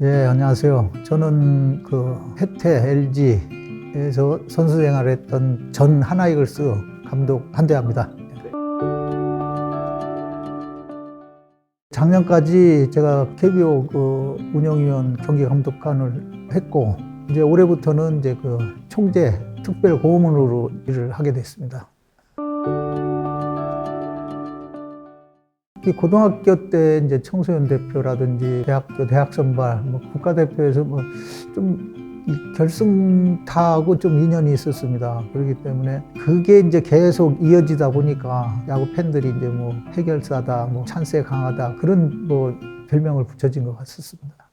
예, 안녕하세요. 저는 그 혜태 LG에서 선수 생활했던 전 하나이글스 감독 한대합니다. 작년까지 제가 KBO 그 운영위원 경기 감독관을 했고 이제 올해부터는 이제 그 총재 특별 고문으로 일을 하게 됐습니다. 고등학교 때 이제 청소년 대표라든지 대학교 대학 선발 뭐 국가대표에서 뭐 좀 결승타하고 좀 인연이 있었습니다. 그렇기 때문에 그게 이제 계속 이어지다 보니까 야구 팬들이 이제 뭐 해결사다, 뭐 찬스에 강하다 그런 뭐 별명을 붙여진 것 같습니다.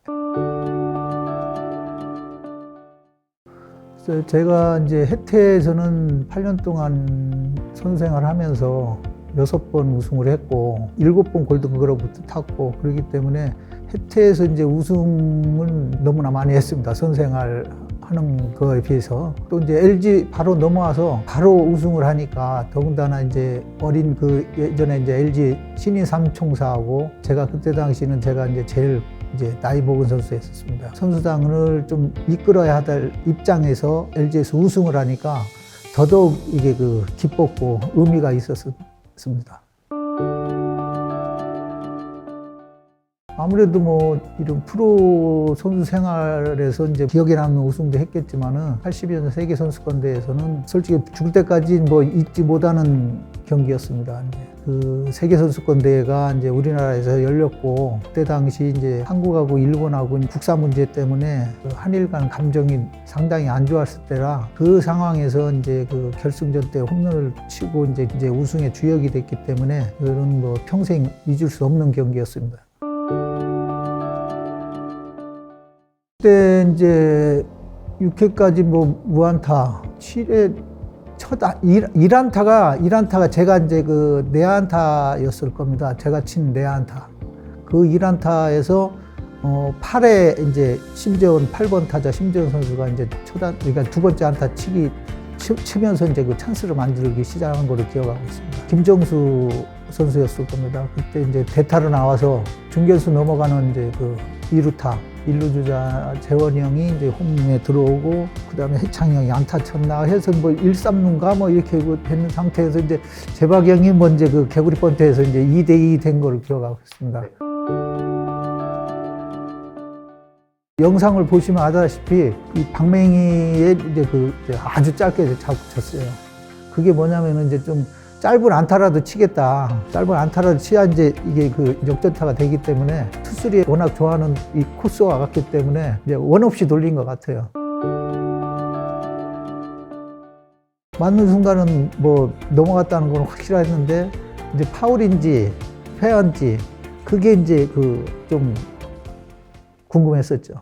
제가 이제 혜태에서는 8년 동안 선수 생활을 하면서 여섯 번 우승을 했고 일곱 번 골든글러브도 탔고 그렇기 때문에 혜태에서 이제 우승은 너무나 많이 했습니다. 선생활 하는 거에 비해서 또 이제 LG 바로 넘어와서 바로 우승을 하니까 더군다나 이제 어린 그 예전에 이제 LG 신인 삼총사하고 제가 그때 당시는 제가 이제 제일 이제 나이 먹은 선수였었습니다. 선수단을 좀 이끌어야 할 입장에서 LG에서 우승을 하니까 더더욱 이게 그 기뻤고 의미가 있었습니다. 아무래도 뭐 이런 프로 선수 생활에서 이제 기억에 남는 우승도 했겠지만은 80년 세계 선수권 대회에서는 솔직히 죽을 때까지 뭐 잊지 못하는 경기였습니다. 이제 그 세계 선수권 대회가 이제 우리나라에서 열렸고 그때 당시 이제 한국하고 일본하고 국사 문제 때문에 그 한일 간 감정이 상당히 안 좋았을 때라 그 상황에서 이제 그 결승전 때 홈런을 치고 이제 이제 우승의 주역이 됐기 때문에 그런 뭐 평생 잊을 수 없는 경기였습니다. 그때 이제 6회까지 뭐 무안타, 7회 첫 아- 일- 일안타가 일안타가 제가 이제 그 내안타였을 겁니다. 제가 친 내안타. 그 일안타에서 어 8회 이제 심재원 8번 타자 심재원 선수가 이제 초단 그러니까 두 번째 안타 치기 치, 치면서 이제 그 찬스를 만들기 시작한 걸로 기억하고 있습니다. 김정수 선수였을 겁니다. 그때 이제 대타로 나와서 중견수 넘어가는 이제 그 2루타, 1루 주자 재원이 형이 이제 홈에 들어오고 그다음에 해창이 형이 안타 쳤나 해서 뭐 1, 3루인가 뭐 이렇게 그 했는 상태에서 이제 재박 형이 먼저 그 개구리 번트에서 이제 2대 2 된 걸로 기억하고 있습니다. 영상을 보시면 아다시피 이 박맹이의 이제 그 이제 아주 짧게 잡고 쳤어요. 그게 뭐냐면은 이제 좀 짧은 안타라도 치겠다. 짧은 안타라도 치야 이제 이게 그 역전타가 되기 때문에 투수들이 워낙 좋아하는 이 코스와 같기 때문에 이제 원 없이 돌린 것 같아요. 맞는 순간은 뭐 넘어갔다는 건 확실했는데 이제 파울인지 페어인지 그게 이제 그 좀 궁금했었죠.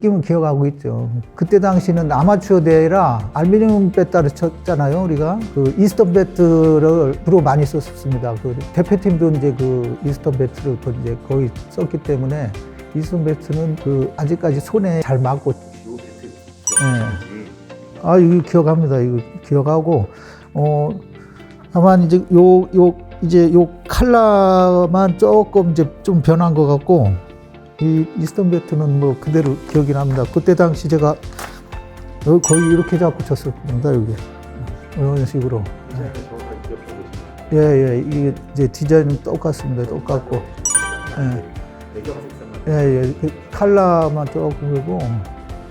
느낌은 기억하고 있죠. 그때 당시는 아마추어 대회라 알루미늄 배터를 쳤잖아요, 우리가. 그 이스턴 배트를 주로 많이 썼습니다. 그 대표팀도 이제 그 이스턴 배트를 그 이제 거의 썼기 때문에 이스턴 배트는 그 아직까지 손에 잘 맞고 네. 아, 이거 기억합니다. 이거 기억하고, 어, 다만 이제 요, 요, 이제 요 칼라만 조금 이제 좀 변한 것 같고, 이 이스턴 배트는 뭐 그대로 기억이 납니다. 그때 당시 제가 여- 거의 이렇게 잡고 쳤을 겁니다, 여기. 이런 식으로. 예, 예. 이게 이제 디자인은 똑같습니다. 똑같고. 예. 예, 예. 그 칼라만 조금 그리고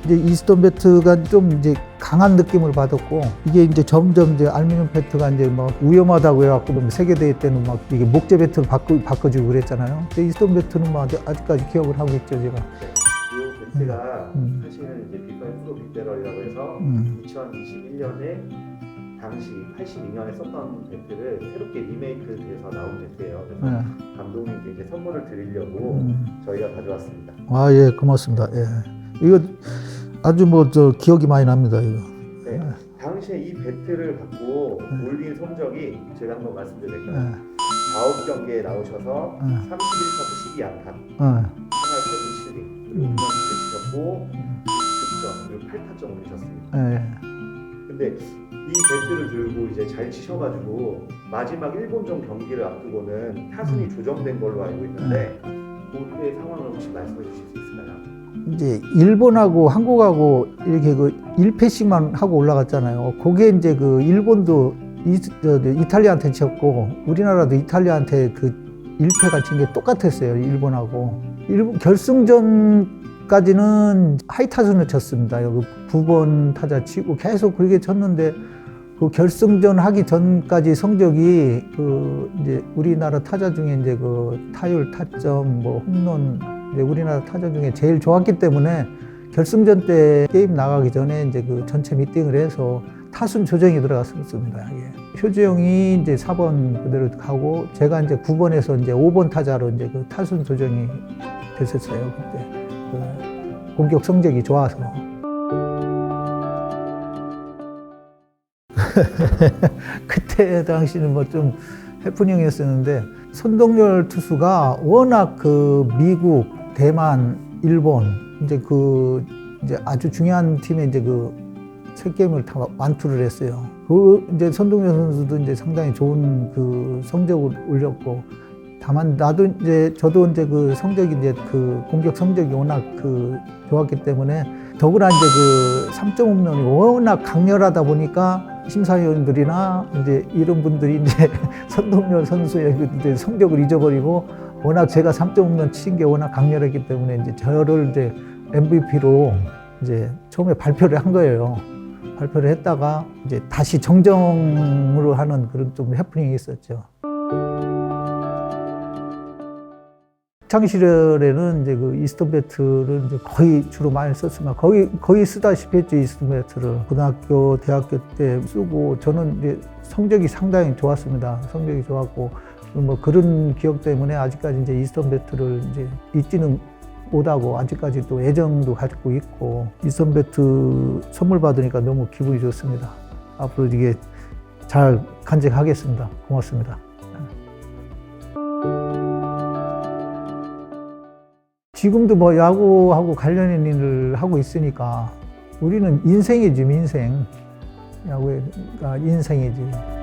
이제 이스턴 배트가 좀 이제 강한 느낌을 받았고 이게 이제 점점 이제 알루미늄 배트가 이제 막 위험하다고 해갖고 뭐 세계 대회 때는 막 이게 목재 배트를 바꿔 바꿔주고 그랬잖아요. 근데 이스턴 배트는 뭐 아직- 아직까지 기억을 하고 있죠, 제가. 요 배트가 음. 사실은 이제 빅바이 프로 빅배럴이라고 해서 음. 2021년에 당시 82년에 썼던 배트를 새롭게 리메이크 돼서 나온 배트예요. 그래서 예. 감독님께 이제 선물을 드리려고 음. 저희가 가져왔습니다. 아, 예, 고맙습니다. 예. 이거 아주 뭐 저 기억이 많이 납니다, 이거. 네. 당시에 이 배트를 갖고 올린 성적이 제가 한번 말씀드릴까요? 예. 아홉 경기에 나오셔서 네. 31타수 12안타, 어. 하나의 타수 7위, 그리고 음. 6점 치셨고 6득점, 그리고 8타점 올리셨습니다. 예. 근데 이 배트를 들고 이제 잘 치셔가지고 마지막 일본전 경기를 앞두고는 타순이 음. 조정된 걸로 알고 있는데 그때의 상황을 혹시 말씀해 주실 수 있을까요? 이제 일본하고 한국하고 이렇게 그 1패씩만 하고 올라갔잖아요. 그게 이제 그 일본도 이, 저, 저, 이탈리아한테 쳤고 우리나라도 이탈리아한테 그 1패가 친게 똑같았어요. 일본하고. 일본 결승전까지는 하이타순을 쳤습니다. 여기 9번 타자 치고 계속 그렇게 쳤는데 그 결승전 하기 전까지 성적이 그 이제 우리나라 타자 중에 이제 그 타율, 타점, 뭐 홈런 이제 우리나라 타자 중에 제일 좋았기 때문에 결승전 때 게임 나가기 전에 이제 그 전체 미팅을 해서 타순 조정이 들어갔었습니다. 예. 효주영이 이제 4번 그대로 가고 제가 이제 9번에서 이제 5번 타자로 이제 그 타순 조정이 됐었어요. 그때 그 공격 성적이 좋아서. 그때 당시는 뭐 좀 해프닝이었었는데 손동열 투수가 워낙 그 미국, 대만, 일본 이제 그 이제 아주 중요한 팀에 이제 그세 게임을 다 완투를 했어요. 그 이제 손동열 선수도 이제 상당히 좋은 그 성적을 올렸고 다만 나도 이제 저도 이제 그 성적이 이제 그 공격 성적이 워낙 그 좋았기 때문에 더구나 이제 그 3점 홈런이 워낙 강렬하다 보니까 심사위원들이나 이제 이런 분들이 이제 선동열 선수의 그 이제 성적을 잊어버리고 워낙 제가 3점 홈런 친게 워낙 강렬했기 때문에 이제 저를 이제 MVP로 이제 처음에 발표를 한 거예요. 발표를 했다가 이제 다시 정정으로 하는 그런 좀 해프닝이 있었죠. 학창 시절에는 이제 그 이스턴 배트를 이제 거의 주로 많이 썼으면 거의 거의 쓰다시피 했죠 이스턴 배트를 고등학교 대학교 때 쓰고 저는 이제 성적이 상당히 좋았습니다 성적이 좋았고 뭐 그런 기억 때문에 아직까지 이제 이스턴 배트를 이제 잊지는 못하고 아직까지 또 애정도 가지고 있고 이스턴 배트 선물 받으니까 너무 기분이 좋습니다. 앞으로 이게 잘 간직하겠습니다. 고맙습니다. 지금도 뭐 야구하고 관련된 일을 하고 있으니까 우리는 인생이지 인생. 야구가 인생이지